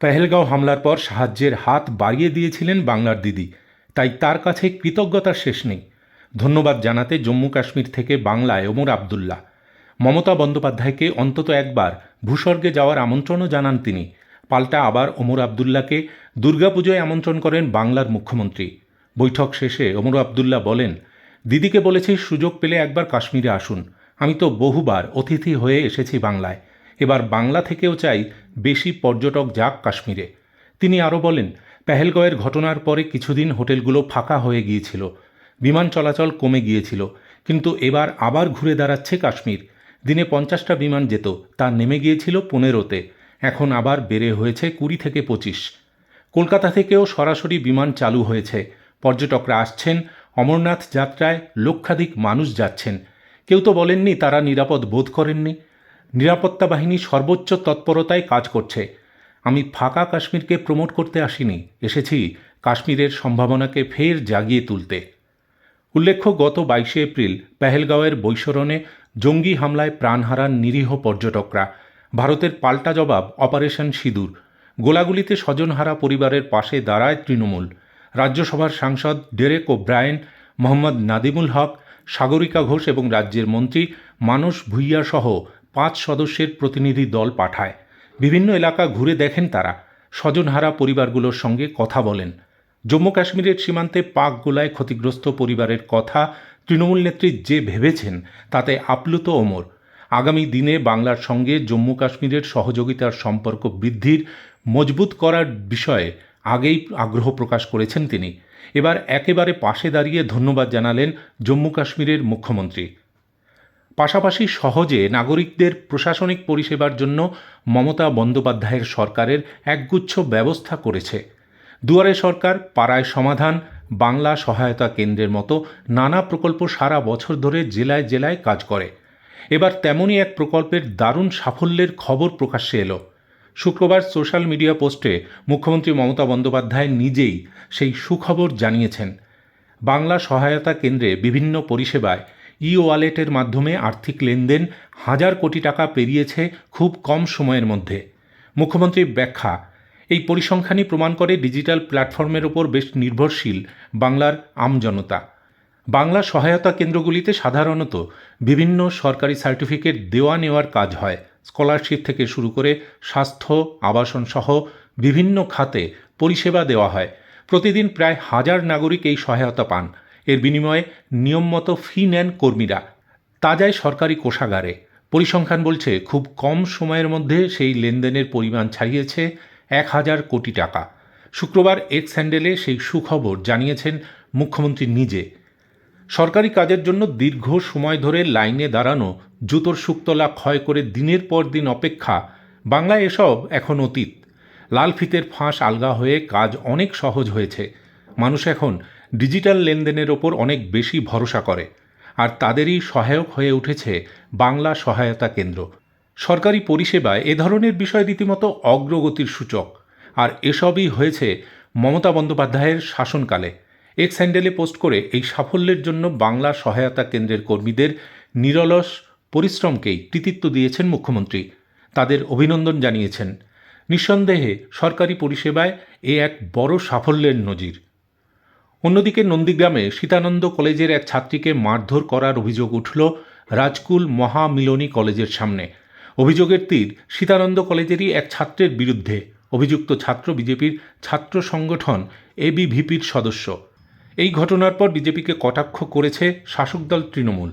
পেহেলগাঁও হামলার পর সাহায্যের হাত বাড়িয়ে দিয়েছিলেন বাংলার দিদি। তাই তার কাছে কৃতজ্ঞতার শেষ নেই। ধন্যবাদ জানাতে জম্মু কাশ্মীর থেকে বাংলায় ওমর আবদুল্লাহ। মমতা বন্দ্যোপাধ্যায়কে অন্তত একবার ভূস্বর্গে যাওয়ার আমন্ত্রণও জানান তিনি। পাল্টা আবার ওমর আবদুল্লাকে দুর্গাপুজোয় আমন্ত্রণ করেন বাংলার মুখ্যমন্ত্রী। বৈঠক শেষে ওমর আবদুল্লাহ বলেন, দিদিকে বলেছি সুযোগ পেলে একবার কাশ্মীরে আসুন। আমি তো বহুবার অতিথি হয়ে এসেছি বাংলায়। এবার বাংলা থেকেও চাই বেশি পর্যটক যাক কাশ্মীরে। তিনি আরও বলেন পেহেলগয়ের ঘটনার পরে কিছুদিন হোটেলগুলো ফাঁকা হয়ে গিয়েছিল। বিমান চলাচল কমে গিয়েছিল, কিন্তু এবার আবার ঘুরে দাঁড়াচ্ছে কাশ্মীর। দিনে পঞ্চাশটা বিমান যেত, তা নেমে গিয়েছিল পনেরোতে। এখন আবার বেড়ে হয়েছে কুড়ি থেকে পঁচিশ। কলকাতা থেকেও সরাসরি বিমান চালু হয়েছে। পর্যটকরা আসছেন, অমরনাথ যাত্রায় লক্ষাধিক মানুষ যাচ্ছেন। কেউ তো বলেননি তারা নিরাপদ বোধ করেননি। নিরাপত্তা বাহিনী সর্বোচ্চ তৎপরতায় কাজ করছে। আমি ফাঁকা কাশ্মীরকে প্রমোট করতে আসিনি, এসেছি কাশ্মীরের সম্ভাবনাকে ফের জাগিয়ে তুলতে। উল্লেখ্য, গত বাইশে এপ্রিল পেহেলগাঁওয়ের বৈশরণে জঙ্গি হামলায় প্রাণ হারান নিরীহ পর্যটকরা। ভারতের পাল্টা জবাব, অপারেশন সিঁদুর। গোলাগুলিতে স্বজনহারা পরিবারের পাশে দাঁড়ায় তৃণমূল। রাজ্যসভার সাংসদ Derek O'Brien Mohammad Nadimul হক, সাগরিকা ঘোষ এবং রাজ্যের মন্ত্রী মানস ভুইয়া সহ পাঁচ সদস্যের প্রতিনিধি দল পাঠায়। বিভিন্ন এলাকা ঘুরে দেখেন তারা। স্বজনহারা পরিবারগুলোর সঙ্গে কথা বলেন। জম্মু কাশ্মীরের সীমান্তে পাক গোলায় ক্ষতিগ্রস্ত পরিবারের কথা তৃণমূল নেত্রী যে ভেবেছেন, তাতে আপ্লুত ওমর। আগামী দিনে বাংলার সঙ্গে জম্মু কাশ্মীরের সহযোগিতার সম্পর্ক বৃদ্ধির মজবুত করার বিষয়ে আগেই আগ্রহ প্রকাশ করেছেন তিনি। এবার একেবারে পাশে দাঁড়িয়ে ধন্যবাদ জানালেন জম্মু কাশ্মীরের মুখ্যমন্ত্রী। পাশাপাশি সহজে নাগরিকদের প্রশাসনিক পরিষেবার জন্য মমতা বন্দ্যোপাধ্যায়ের সরকারের একগুচ্ছ ব্যবস্থা করেছে। দুয়ারে সরকার, পাড়ায় সমাধান, বাংলা সহায়তা কেন্দ্রের মতো নানা প্রকল্প সারা বছর ধরে জেলায় জেলায় কাজ করে। এবার তেমনই এক প্রকল্পের দারুণ সাফল্যের খবর প্রকাশ্যে এলো। শুক্রবার সোশ্যাল মিডিয়া পোস্টে মুখ্যমন্ত্রী মমতা বন্দ্যোপাধ্যায় নিজেই সেই সুখবর জানিয়েছেন। বাংলা সহায়তা কেন্দ্রে বিভিন্ন পরিষেবায় ই ওয়ালেটের মাধ্যমে আর্থিক লেনদেন হাজার কোটি টাকা পেরিয়েছে খুব কম সময়ের মধ্যে। মুখ্যমন্ত্রীর ব্যাখ্যা, এই পরিসংখ্যানই প্রমাণ করে ডিজিটাল প্ল্যাটফর্মের ওপর বেশ নির্ভরশীল বাংলার আমজনতা বাংলা সহায়তা কেন্দ্রগুলিতে সাধারণত বিভিন্ন সরকারি সার্টিফিকেট দেওয়া নেওয়ার কাজ হয়। স্কলারশিপ থেকে শুরু করে স্বাস্থ্য, আবাসন সহ বিভিন্ন খাতে পরিষেবা দেওয়া হয়। প্রতিদিন প্রায় হাজার নাগরিক এই সহায়তা পান। এর বিনিময়ে নিয়মমতো ফি নেন কর্মীরা। তা যায় সরকারি কোষাগারে। পরিসংখ্যান বলছে, খুব কম সময়ের মধ্যে সেই লেনদেনের পরিমাণ ছাড়িয়েছে এক হাজার কোটি টাকা। শুক্রবার এক্স হ্যান্ডেলে সেই সুখবর জানিয়েছেন মুখ্যমন্ত্রী নিজে। সরকারি কাজের জন্য দীর্ঘ সময় ধরে লাইনে দাঁড়ানো, জুতোর শুকতলা ক্ষয় করে দিনের পর দিন অপেক্ষা, বাংলায় এসব এখন অতীত। লাল ফিতের ফাঁস আলগা হয়ে কাজ অনেক সহজ হয়েছে। মানুষ এখন ডিজিটাল লেনদেনের ওপর অনেক বেশি ভরসা করে। আর তাদেরই সহায়ক হয়ে উঠেছে বাংলা সহায়তা কেন্দ্র। সরকারি পরিষেবায় এ ধরনের বিষয় রীতিমতো অগ্রগতির সূচক। আর এসবই হয়েছে মমতা বন্দ্যোপাধ্যায়ের শাসনকালে। এক্স হ্যান্ডেলে পোস্ট করে এই সাফল্যের জন্য বাংলা সহায়তা কেন্দ্রের কর্মীদের নিরলস পরিশ্রমকেই কৃতিত্ব দিয়েছেন মুখ্যমন্ত্রী। তাদের অভিনন্দন জানিয়েছেন। নিঃসন্দেহে সরকারি পরিষেবায় এ এক বড় সাফল্যের নজির। অন্যদিকে নন্দীগ্রামে সীতানন্দ কলেজের এক ছাত্রীকে মারধর করার অভিযোগ উঠল রাজকুল মহামিলনী কলেজের সামনে। অভিযোগের তীর সীতানন্দ কলেজেরই এক ছাত্রের বিরুদ্ধে। অভিযুক্ত ছাত্র বিজেপির ছাত্র সংগঠন এবিভিপির সদস্য। এই ঘটনার পর বিজেপিকে কটাক্ষ করেছে শাসক দল তৃণমূল।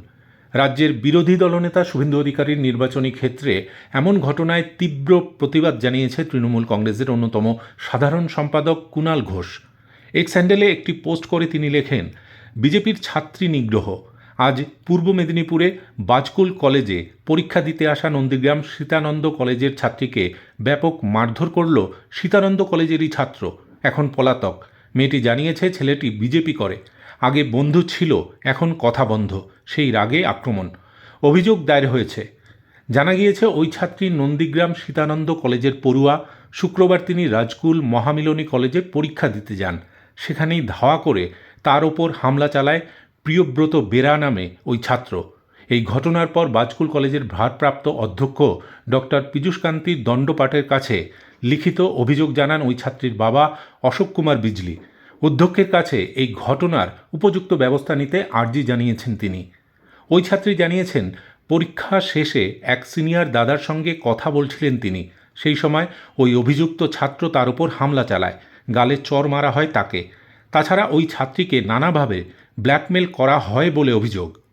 রাজ্যের বিরোধী দলনেতা শুভেন্দু অধিকারীর নির্বাচনী ক্ষেত্রে এমন ঘটনায় তীব্র প্রতিবাদ জানিয়েছে তৃণমূল কংগ্রেসের অন্যতম সাধারণ সম্পাদক কুণাল ঘোষ। এক্স হ্যান্ডেলে একটি পোস্ট করে তিনি লেখেন, বিজেপির ছাত্রী নিগ্রহ। আজ পূর্ব মেদিনীপুরে বাজকুল কলেজে পরীক্ষা দিতে আসা নন্দীগ্রাম সীতানন্দ কলেজের ছাত্রীকে ব্যাপক মারধর করল সীতানন্দ কলেজেরই ছাত্র, এখন পলাতক। মেয়েটি জানিয়েছে ছেলেটি বিজেপি করে। আগে বন্ধু ছিল, এখন কথা বন্ধ, সেই রাগে আক্রমণ। অভিযোগ দায়ের হয়েছে। জানা গিয়েছে, ওই ছাত্রী নন্দীগ্রাম সীতানন্দ কলেজের পড়ুয়া। শুক্রবার তিনি রাজকুল মহামিলনী কলেজে পরীক্ষা দিতে যান। সেখানেই ধাওয়া করে তার ওপর হামলা চালায় প্রিয়ব্রত বেরা নামে ওই ছাত্র। এই ঘটনার পর বাজকুল কলেজের ভারপ্রাপ্ত অধ্যক্ষ ডক্টর পীযূষকান্তি দণ্ডপাঠের কাছে লিখিত অভিযোগ জানান ওই ছাত্রীর বাবা অশোক কুমার বিজলি। অধ্যক্ষের কাছে এই ঘটনার উপযুক্ত ব্যবস্থা নিতে আর্জি জানিয়েছেন তিনি। ওই ছাত্রী জানিয়েছেন, পরীক্ষা শেষে এক সিনিয়র দাদার সঙ্গে কথা বলছিলেন তিনি। সেই সময় ওই অভিযুক্ত ছাত্র তার উপর হামলা চালায়। গালে চর মারা হয় তাকে। তাছাড়া ওই ছাত্রীকে নানাভাবে ব্ল্যাকমেল করা হয় বলে অভিযোগ।